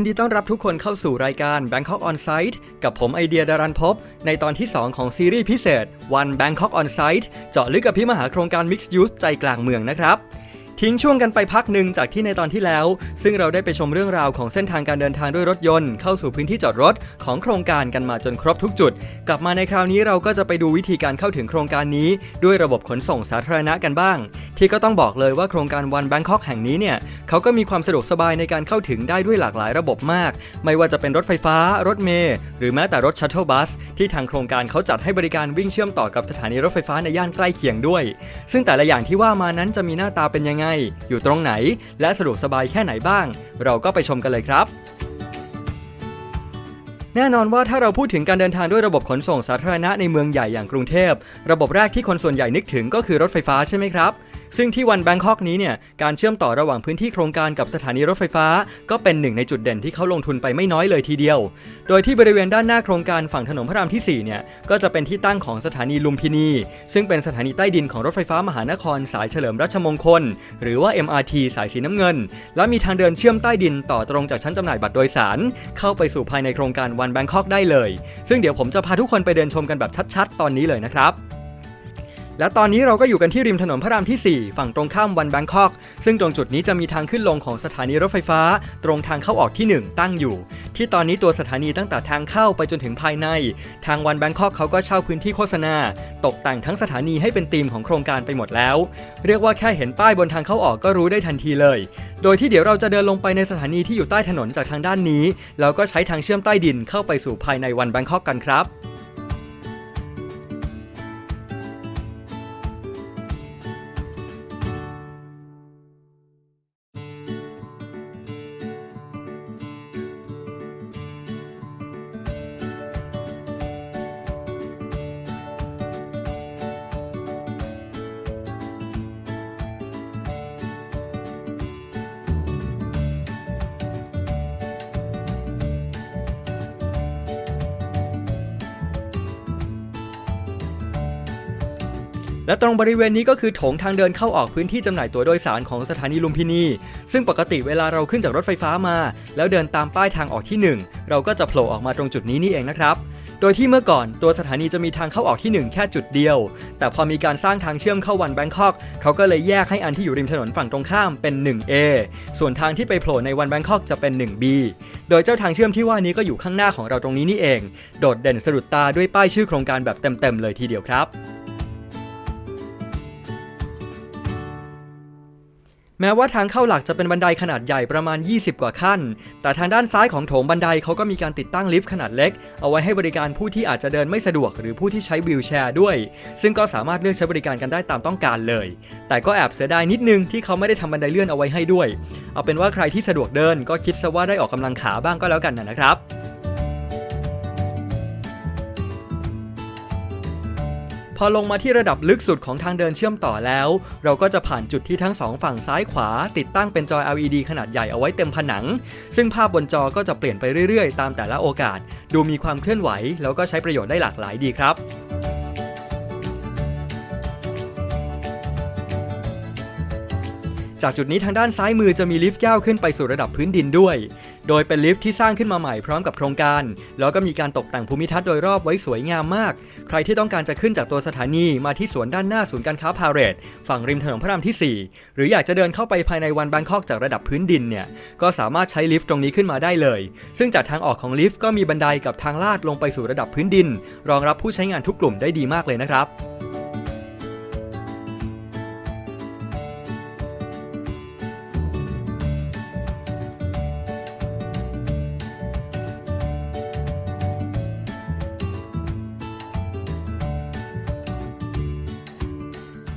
ยินดีต้อนรับทุกคนเข้าสู่รายการ Bangkok On Site กับผมไอเดียดารันพบ ในตอนที่ 2 ของซีรีส์พิเศษ One Bangkok On Site เจาะลึกกับพี่มหาโครงการ Mixed Use ใจกลางเมืองนะครับ ทิ้งช่วงกันไปพักหนึ่งจากที่ในตอนที่แล้ว ซึ่งเราได้ไปชมเรื่องราวของเส้นทางการเดินทางด้วยรถยนต์ เข้าสู่พื้นที่จอดรถของโครงการกันมาจนครบทุกจุด กลับมาในคราวนี้เราก็จะไปดูวิธีการเข้าถึงโครงการนี้ ด้วยระบบขนส่งสาธารณะกันบ้าง ที่ก็ต้องบอกเลยว่าโครงการ One Bangkok แห่งนี้เนี่ยเขาก็มีความสะดวกสบายในการเข้าถึงได้ด้วยหลากหลายระบบมาก ไม่ว่าจะเป็นรถไฟฟ้า รถเมล์หรือแม้แต่รถชัตเทิลบัสที่ทางโครงการเขาจัดให้บริการวิ่งเชื่อมต่อกับสถานีรถไฟฟ้าในย่านใกล้เคียงด้วย ซึ่งแต่ละอย่างที่ว่ามานั้นจะมีหน้าตาเป็นยังไงอยู่ตรงไหน และสะดวกสบายแค่ไหนบ้าง เราก็ไปชมกันเลยครับ แน่นอนว่าถ้าเราพูดถึงการเดินทางด้วยระบบขนส่งสาธารณะในเมืองใหญ่อย่างกรุงเทพ ระบบแรกที่คนส่วนใหญ่นึกถึงก็คือรถไฟฟ้าใช่ไหมครับ ซึ่งที่วันแบงคอกนี้เนี่ยการเชื่อมต่อระหว่างพื้นที่โครงการกับสถานีรถไฟฟ้า ก็เป็นหนึ่งในจุดเด่นที่เขาลงทุนไปไม่น้อยเลยทีเดียว โดยที่บริเวณด้านหน้าโครงการฝั่งถนนพระรามที่4เนี่ยก็จะเป็นที่ตั้งของสถานีลุมพินี ซึ่งเป็นสถานีใต้ดินของรถไฟฟ้ามหานครสายเฉลิมราชมงคล หรือว่า MRT สายสีน้ำเงิน และมีทางเดินเชื่อมใต้ดินต่อตรงจากชั้นจำหน่ายบัตรโดยสาร เข้าไปสู่ภายในโครงการวันแบงคอกได้เลย ซึ่งเดี๋ยวผมจะพาทุกคนไปเดินชมกันแบบชัดๆ ตอนนี้เลยนะครับ และตอนนี้เราก็อยู่กันที่ริมถนนพระรามที่ 4 ฝั่งตรงข้ามวันแบงคอก ซึ่งตรงจุดนี้จะมีทางขึ้นลงของสถานีรถไฟฟ้า ตรงทางเข้าออกที่ 1 ตั้งอยู่ ที่ตอนนี้ตัวสถานีตั้งแต่ทางเข้าไปจนถึงภายใน ทางวันแบงคอกเขาก็เช่าพื้นที่โฆษณา ตกแต่งทั้งสถานีให้เป็นธีมของโครงการไปหมดแล้ว เรียกว่าแค่เห็นป้ายบนทางเข้าออกก็รู้ได้ทันทีเลย โดยที่เดี๋ยวเราจะเดินลงไปในสถานีที่อยู่ใต้ถนนจากทางด้านนี้แล้วก็ใช้ทางเชื่อมใต้ดินเข้าไปสู่ภายในวันแบงคอกกันครับ และตรงบริเวณนี้ก็คือโถงทางเดินเข้าออกพื้นที่จำหน่ายตั๋วโดยสารของสถานีลุมพินี ซึ่งปกติเวลาเราขึ้นจากรถไฟฟ้ามา แล้วเดินตามป้ายทางออกที่ 1 เราก็จะโผล่ออกมาตรงจุดนี้นี่เองนะครับ โดยที่เมื่อก่อนตัวสถานีจะมีทางเข้าออกที่ 1 แค่จุดเดียว แต่พอมีการสร้างทางเชื่อมเข้าวันแบงคอกเขาก็เลยแยกให้อันที่อยู่ริมถนนฝั่งตรงข้ามเป็น 1A ส่วนทางที่ไปโผล่ในวันแบงคอกจะเป็น 1B โดยเจ้าทางเชื่อมที่ว่านี้ก็อยู่ข้างหน้าของเราตรงนี้นี่เอง โดดเด่นสะดุดตาด้วยป้ายชื่อโครงการแบบเต็มๆเลยทีเดียวครับ แม้ว่าทางเข้าหลักจะเป็นบันไดขนาดใหญ่ประมาณ 20 กว่าขั้น แต่ทางด้านซ้ายของโถงบันไดเขาก็มีการติดตั้งลิฟต์ขนาดเล็ก เอาไว้ให้บริการผู้ที่อาจจะเดินไม่สะดวกหรือผู้ที่ใช้วีลแชร์ด้วย ซึ่งก็สามารถเลือกใช้บริการกันได้ตามต้องการเลย แต่ก็แอบเสียดายนิดนึงที่เขาไม่ได้ทำบันไดเลื่อนเอาไว้ให้ด้วย เอาเป็นว่าใครที่สะดวกเดินก็คิดซะว่าได้ออกกำลังขาบ้างก็แล้วกันนะครับ พอลงมาที่ระดับลึกสุดของทางเดินเชื่อมต่อแล้ว เราก็จะผ่านจุดที่ทั้งสองฝั่งซ้ายขวา ติดตั้งเป็นจอ LED ขนาดใหญ่เอาไว้เต็มผนัง ซึ่งภาพบนจอก็จะเปลี่ยนไปเรื่อยๆ ตามแต่ละโอกาส ดูมีความเคลื่อนไหว แล้วก็ใช้ประโยชน์ได้หลากหลายดีครับจากจุดนี้ทางด้านซ้ายมือจะมีลิฟต์แก้วขึ้นไปสู่ระดับพื้นดินด้วย โดยเป็นลิฟต์ที่สร้างขึ้นมาใหม่พร้อมกับโครงการ แล้วก็มีการตกแต่งภูมิทัศน์โดยรอบไว้สวยงามมาก ใครที่ต้องการจะขึ้นจากตัวสถานีมาที่สวนด้านหน้าศูนย์การค้าพาเรดฝั่งริมถนนพระรามที่ 4 หรืออยากจะเดินเข้าไปภายในวันแบงคอกจากระดับพื้นดินเนี่ยก็สามารถใช้ลิฟต์ตรงนี้ขึ้นมาได้เลย ซึ่งจากทางออกของลิฟต์ก็มีบันไดกับทางลาดลงไปสู่ระดับพื้นดิน รองรับผู้ใช้งานทุกกลุ่มได้ดีมากเลยนะครับ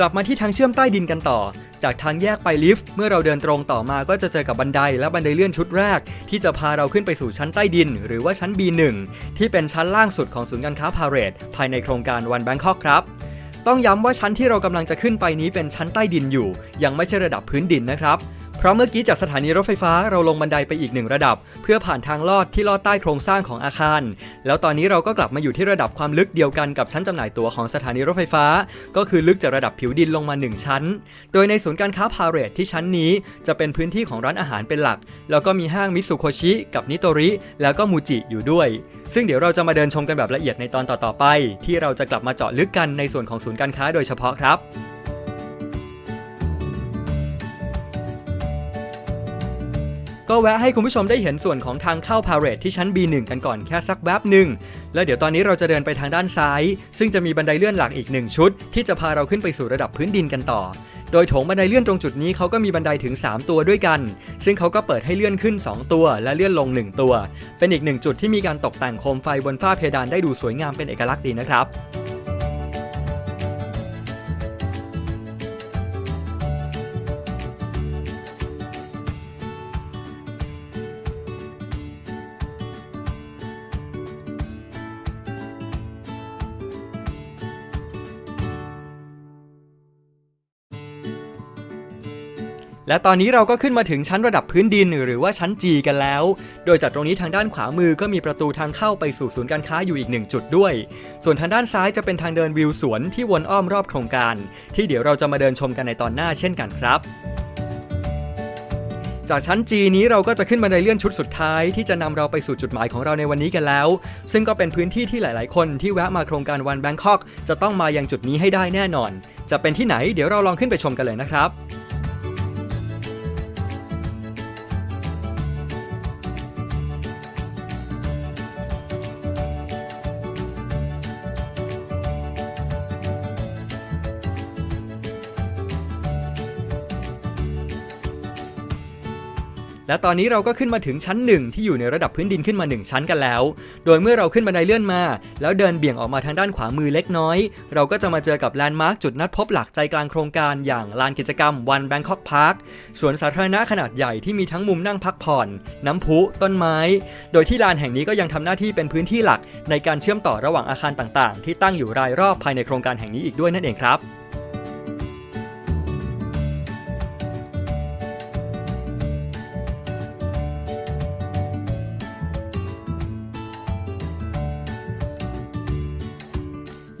กลับมาที่ทางเชื่อมใต้ดินกันต่อ จากทางแยกไปลิฟต์เมื่อเราเดินตรงต่อมาก็จะเจอกับบันไดและบันไดเลื่อนชุดแรก ที่จะพาเราขึ้นไปสู่ชั้นใต้ดิน หรือว่าชั้น B1 ที่เป็นชั้นล่างสุดของศูนย์การค้าพาเรดภายในโครงการวันแบงคอกครับต้องย้ำว่าชั้นที่เรากำลังจะขึ้นไปนี้เป็นชั้นใต้ดินอยู่ ยังไม่ใช่ระดับพื้นดินนะครับ เพราะเมื่อกี้จากสถานีรถไฟฟ้าเราลงบันไดไปอีกหนึ่งระดับ เพื่อผ่านทางลอดที่ลอดใต้โครงสร้างของอาคาร แล้วตอนนี้เราก็กลับมาอยู่ที่ระดับความลึกเดียวกันกับชั้นจำหน่ายตั๋วของสถานีรถไฟฟ้า ก็คือลึกจากระดับผิวดินลงมา 1 ชั้น โดยในศูนย์การค้าพาเรตที่ชั้นนี้จะเป็นพื้นที่ของร้านอาหารเป็นหลัก แล้วก็มีห้างมิตซูโคชิกับนิโตริ แล้วก็มูจิอยู่ด้วย ซึ่งเดี๋ยวเราจะมาเดินชมกันแบบละเอียดในตอนต่อๆไป ที่เราจะกลับมาเจาะลึกกันในส่วนของศูนย์การค้าโดยเฉพาะครับ ก็แวะให้คุณผู้ชมได้เห็นส่วนของทางเข้าพาเรตที่ชั้น B1 กันก่อนแค่สักแวบหนึ่ง แล้วเดี๋ยวตอนนี้เราจะเดินไปทางด้านซ้าย ซึ่งจะมีบันไดเลื่อนหลักอีกหนึ่งชุด ที่จะพาเราขึ้นไปสู่ระดับพื้นดินกันต่อ โดยโถงบันไดเลื่อนตรงจุดนี้เขาก็มีบันไดถึง 3 ตัวด้วยกัน ซึ่งเขาก็เปิดให้เลื่อนขึ้น 2 ตัว และเลื่อนลง 1 ตัว เป็นอีกหนึ่งจุดที่มีการตกแต่งโคมไฟบนฝ้าเพดานได้ดูสวยงามเป็นเอกลักษณ์ดีนะครับ และตอนนี้เราก็ขึ้นมาถึงชั้นระดับพื้นดินหรือว่าชั้น G กันแล้ว โดยจากตรงนี้ทางด้านขวามือก็มีประตูทางเข้าไปสู่ศูนย์การค้าอยู่อีกหนึ่งจุดด้วย ส่วนทางด้านซ้ายจะเป็นทางเดินวิวสวนที่วนอ้อมรอบโครงการ ที่เดี๋ยวเราจะมาเดินชมกันในตอนหน้าเช่นกันครับจากชั้น G นี้เราก็จะขึ้นบันไดเลื่อนชุดสุดท้ายที่จะนำเราไปสู่จุดหมายของเราในวันนี้กันแล้ว ซึ่งก็เป็นพื้นที่ที่หลาย ๆ คนที่แวะมาโครงการวันแบงคอกจะต้องมายังจุดนี้ให้ได้แน่นอน จะเป็นที่ไหนเดี๋ยวเราลองขึ้นไปชมกันเลยนะครับ และตอนนี้เราก็ขึ้นมาถึงชั้นหนึ่งที่อยู่ในระดับพื้นดินขึ้นมา 1 ชั้นกันแล้ว โดยเมื่อเราขึ้นบันไดเลื่อนมา แล้วเดินเบี่ยงออกมาทางด้านขวามือเล็กน้อย เราก็จะมาเจอกับแลนด์มาร์คจุดนัดพบหลักใจกลางโครงการอย่างลานกิจกรรมวันแบงคอกพาร์คสวนสาธารณะขนาดใหญ่ที่มีทั้งมุมนั่งพักผ่อน น้ำพุ ต้นไม้ โดยที่ลานแห่งนี้ก็ยังทำหน้าที่เป็นพื้นที่หลัก ในการเชื่อมต่อระหว่างอาคารต่างๆ ที่ตั้งอยู่รายรอบภายในโครงการแห่งนี้อีกด้วยนั่นเองครับ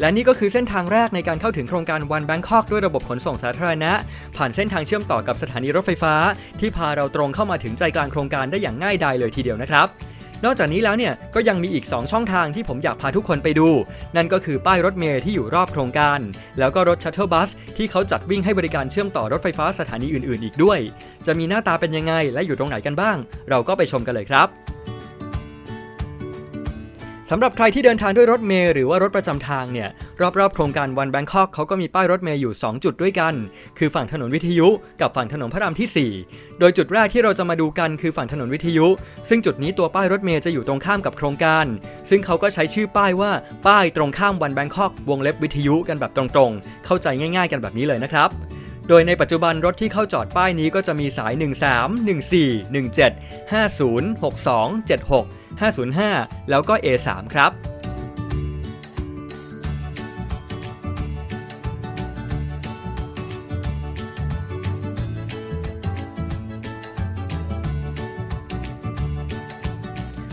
และนี่ก็คือเส้นทางแรกในการเข้าถึงโครงการวันแบงคอกด้วยระบบขนส่งสาธารณะ ผ่านเส้นทางเชื่อมต่อกับสถานีรถไฟฟ้า ที่พาเราตรงเข้ามาถึงใจกลางโครงการได้อย่างง่ายดายเลยทีเดียวนะครับนอกจากนี้แล้วเนี่ยก็ยังมีอีก 2 ช่องทางที่ผมอยากพาทุกคนไปดู นั่นก็คือป้ายรถเมล์ที่อยู่รอบโครงการ แล้วก็รถชัตเทิลบัสที่เขาจัดวิ่งให้บริการเชื่อมต่อรถไฟฟ้าสถานีอื่นๆ อีกด้วย จะมีหน้าตาเป็นยังไงและอยู่ตรงไหนกันบ้าง เราก็ไปชมกันเลยครับ สำหรับใครที่เดินทางด้วยรถเมล์หรือว่ารถประจำทางเนี่ยรอบๆโครงการวันแบงคอกเขาก็มีป้ายรถเมล์อยู่ 2 จุดด้วยกัน คือฝั่งถนนวิทยุกับฝั่งถนนพระรามที่ 4 โดยจุดแรกที่เราจะมาดูกันคือฝั่งถนนวิทยุ ซึ่งจุดนี้ตัวป้ายรถเมล์จะอยู่ตรงข้ามกับโครงการ ซึ่งเขาก็ใช้ชื่อป้ายว่าป้ายตรงข้ามวันแบงคอกวงเล็บวิทยุกันแบบตรงๆ เข้าใจง่าย ๆ กันแบบนี้เลยนะครับ โดยในปัจจุบันรถที่เข้าจอดป้ายนี้ก็จะมีสาย 13 14 17 50 62 76 505 แล้วก็ A3 ครับ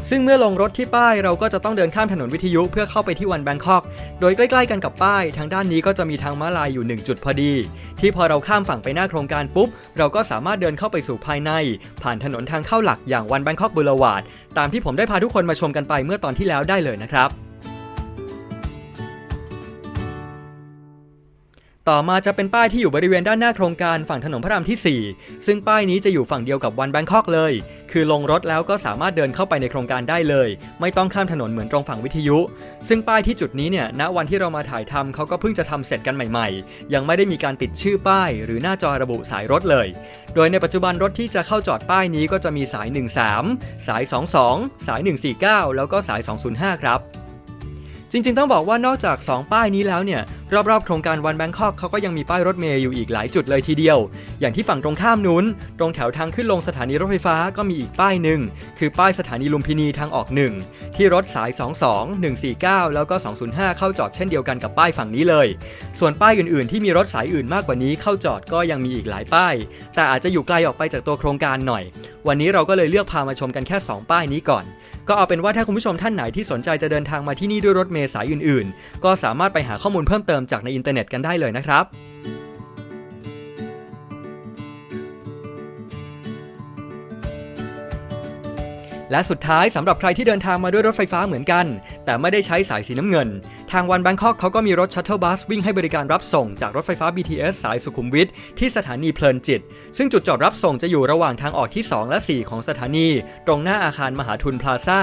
ซึ่งเมื่อลงรถที่ป้ายเราก็จะต้องเดินข้ามถนนวิทยุเพื่อเข้าไปที่วันแบงคอก โดยใกล้ๆกันกับป้าย ทางด้านนี้ก็จะมีทางม้าลายอยู่ 1 จุดพอดี ที่พอเราข้ามฝั่งไปหน้าโครงการปุ๊บ เราก็สามารถเดินเข้าไปสู่ภายใน ผ่านถนนทางเข้าหลักอย่างวันแบงคอกบูลวาดตามที่ผมได้พาทุกคนมาชมกันไปเมื่อตอนที่แล้วได้เลยนะครับ ต่อมาจะเป็นป้ายที่อยู่บริเวณด้านหน้าโครงการฝั่งถนนพระรามที่ 4 ซึ่งป้ายนี้จะอยู่ฝั่งเดียวกับวันแบงคอกเลย คือลงรถแล้วก็สามารถเดินเข้าไปในโครงการได้เลย ไม่ต้องข้ามถนนเหมือนตรงฝั่งวิทยุ ซึ่งป้ายที่จุดนี้เนี่ยณวันที่เรามาถ่ายทำเขาก็เพิ่งจะทำเสร็จกันใหม่ ๆ ยังไม่ได้มีการติดชื่อป้าย หรือหน้าจอระบุสายรถเลย โดยในปัจจุบันรถที่จะเข้าจอดป้ายนี้ก็จะมีสาย 13 สาย 22 สาย 149 แล้วก็สาย 205 ครับ จริงๆ ต้องบอกว่านอกจาก 2 ป้ายนี้แล้วเนี่ย รอบๆ โครงการวันแบงคอกเขาก็ยังมีป้ายรถเมย์อยู่อีกหลายจุดเลยทีเดียว อย่างที่ฝั่งตรงข้ามนู้น ตรงแถวทางขึ้นลงสถานีรถไฟฟ้าก็มีอีกป้ายหนึ่ง คือป้ายสถานีลุมพินีทางออก 1 ที่รถสาย 22 149 แล้วก็ 205 เข้าจอดเช่นเดียวกันกับป้ายฝั่งนี้เลย ส่วนป้ายอื่นๆ ที่มีรถสายอื่นมากกว่านี้เข้าจอดก็ยังมีอีกหลายป้าย แต่อาจจะอยู่ไกลออกไปจากตัวโครงการหน่อย วันนี้เราก็เลยเลือกพามาชมกันแค่ 2 ป้ายนี้ก่อน ก็เอาเป็นว่าถ้าคุณผู้ชมท่านไหนที่สนใจจะเดินทางมาที่นี่ด้วยรถเมล์สายอื่นๆ ก็สามารถไปหาข้อมูลเพิ่มเติมจากในอินเทอร์เน็ตกันได้เลยนะครับ และสุดท้ายสำหรับใครที่เดินทางมาด้วยรถไฟฟ้าเหมือนกัน แต่ไม่ได้ใช้สายสีน้ำเงิน ทางวันแบงคอกเขาก็มีรถชัตเทิลบัสวิ่งให้บริการรับส่งจากรถไฟฟ้า BTS สายสุขุมวิทที่สถานีเพลินจิต ซึ่งจุดจอดรับส่งจะอยู่ระหว่างทางออกที่ 2 และ 4 ของสถานี ตรงหน้าอาคารมหาทุนพลาซ่า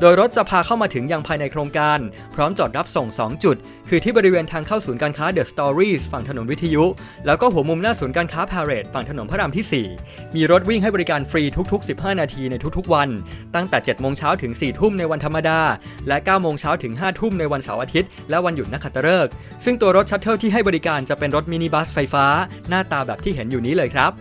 โดยรถจะพาเข้ามาถึงยังภายในโครงการ พร้อมจอดรับส่ง 2 จุด คือที่บริเวณทางเข้าศูนย์การค้า The Stories ฝั่งถนนวิทยุ แล้วก็หัวมุมหน้าศูนย์การค้า Parade ฝั่งถนนพระรามที่ 4 มีรถวิ่งให้บริการฟรีทุก ๆ 15 นาทีในทุกๆ วันตั้งแต่ 7 โมงเช้าถึง 4 ทุ่มในวันธรรมดา และ 9 โมงเช้าถึง 5 ทุ่มในวันเสาร์อาทิตย์ และวันหยุดนักขัตฤกษ์ซึ่งตัวรถชัตเทิลที่ให้บริการจะเป็นรถมินิบัสไฟฟ้า หน้าตาแบบที่เห็นอยู่นี้เลยครับ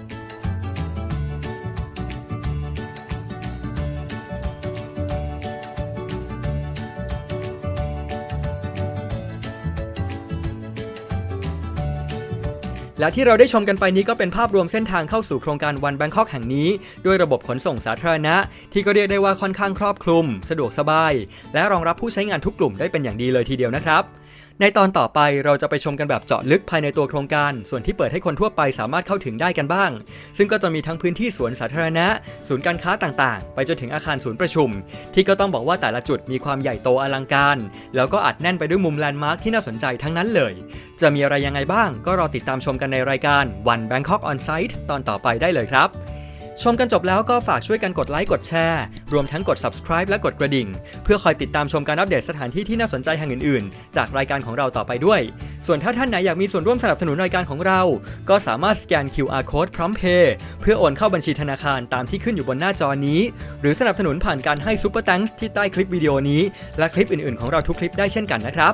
และที่เราได้ชมกันไปนี้ก็เป็นภาพรวมเส้นทางเข้าสู่โครงการวันแบงคอกแห่งนี้ ด้วยระบบขนส่งสาธารณะ ที่ก็เรียกได้ว่าค่อนข้างครอบคลุม สะดวกสบาย และรองรับผู้ใช้งานทุกกลุ่มได้เป็นอย่างดีเลยทีเดียวนะครับ ในตอนต่อไปเราจะไปชมกันแบบเจาะลึกภายในตัวโครงการ ส่วนที่เปิดให้คนทั่วไปสามารถเข้าถึงได้กันบ้าง ซึ่งก็จะมีทั้งพื้นที่สวนสาธารณะ ศูนย์การค้าต่างๆ ไปจนถึงอาคารศูนย์ประชุม ที่ก็ต้องบอกว่าแต่ละจุดมีความใหญ่โตอลังการ แล้วก็อัดแน่นไปด้วยมุมแลนด์มาร์คที่น่าสนใจทั้งนั้นเลย จะมีอะไรยังไงบ้าง ก็รอติดตามชมกันในรายการ One Bangkok On Site ตอนต่อไปได้เลยครับ ชมกันจบแล้วก็ฝากช่วยกันกดไลค์กดแชร์ รวมทั้งกด subscribe และกดกระดิ่ง เพื่อคอยติดตามชมการอัปเดตสถานที่ที่น่าสนใจแห่งอื่นๆ จากรายการของเราต่อไปด้วย ส่วนถ้าท่านไหนอยากมีส่วนร่วมสนับสนุนรายการของเรา ก็สามารถสแกน QR code พร้อมเพย์เพื่อโอนเข้าบัญชีธนาคารตามที่ขึ้นอยู่บนหน้าจอนี้ หรือสนับสนุนผ่านการให้ Super Thanks ที่ใต้คลิปวิดีโอนี้ และคลิปอื่นๆ ของเราทุกคลิปได้เช่นกันนะครับ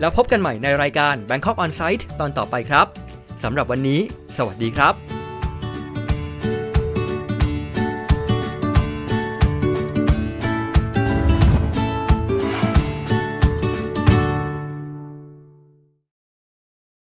แล้วพบกันใหม่ในรายการ Bangkok On Site ตอนต่อไปครับสำหรับวันนี้ สวัสดีครับ